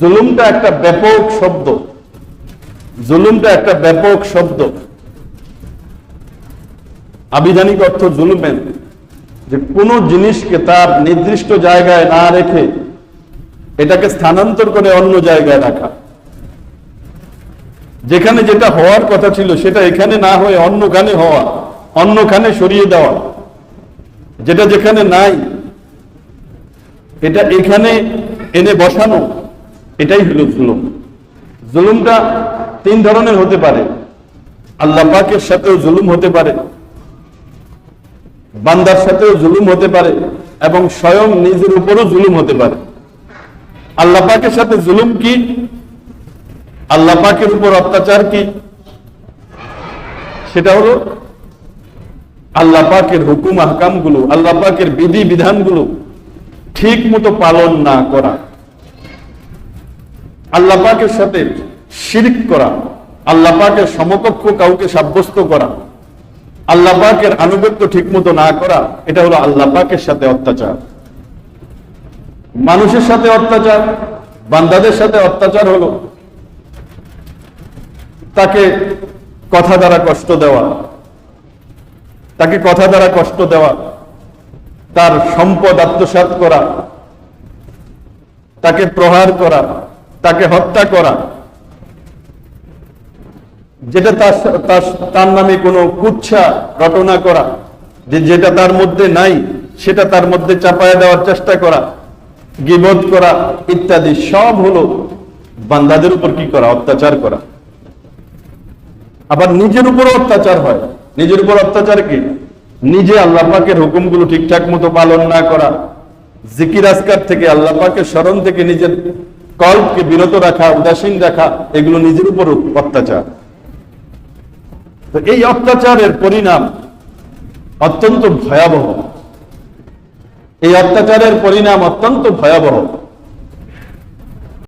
জুলুমটা একটা ব্যাপক শব্দ। জুলুমটা একটা ব্যাপক শব্দ। আবিধানিক অর্থ জুলুমের, যে কোনো জিনিসকে তার নির্দিষ্ট জায়গায় না রেখে এটাকে স্থানান্তর করে অন্য জায়গায় রাখা। যেখানে যেটা হওয়ার কথা ছিল সেটা এখানে না হয়ে অন্যখানে হওয়া, অন্যখানে সরিয়ে দেওয়া। যেটা যেখানে নাই, এটা এখানে এনে বসানো। এটাই হলো জুলুম। জুলুমটা তিন ধরনের হতে পারে। আল্লাহ পাকের সাথেও জুলুম হতে পারে। বান্দার সাথেও জুলুম হতে পারে এবং স্বয়ং নিজের উপরও জুলুম হতে পারে। আল্লাহ পাকের সাথে জুলুম কি? আল্লাহ পাকের উপর অত্যাচার কি? সেটা হলো আল্লাহ পাকের হুকুম আহকামগুলো আল্লাহ পাকের বিধি বিধানগুলো ঠিক মতো পালন না করা। আল্লাহ পাকের সাথে শিরিক করা, আল্লাহ পাকের সমকক্ষ কাউকে সাব্যস্ত করা, আল্লাহ পাকের আনুগত্য ঠিক মতো না করা, এটা হলো আল্লাহ পাকের সাথে অত্যাচার। মানুষের সাথে অত্যাচার, বান্দাদের সাথে অত্যাচার হলো। তাকে কথা দ্বারা কষ্ট দেওয়া, তাকে কথা দ্বারা কষ্ট দেওয়া, তার সম্পদ আত্মসাৎ করা, তাকে প্রহার করা তাকে হত্যা করা। যেটা তার তার- নামে কোনো কুচ্ছা রটনা করা, যে যেটা তার মধ্যে নাই, সেটা তার মধ্যে চাপায় দেওয়ার চেষ্টা করা গিবত করা ইত্যাদি সব হলো বান্দাদের উপর কি করা? অত্যাচার করা। আবার নিজের উপর অত্যাচার হয়। নিজের উপর অত্যাচার কি? নিজে আল্লাহ পাকের হুকুমগুলো ঠিকঠাক মতো পালন না করা। জিকির আজকার থেকে আল্লাহ পাকের স্মরণ থেকে নিজের কল্পকে বিরত রাখা, উদাসীন রাখা, এগুলো নিজের উপর অত্যাচার। তো এই অত্যাচারের পরিণাম অত্যন্ত ভয়াবহ। এই অত্যাচারের পরিণাম অত্যন্ত ভয়াবহ।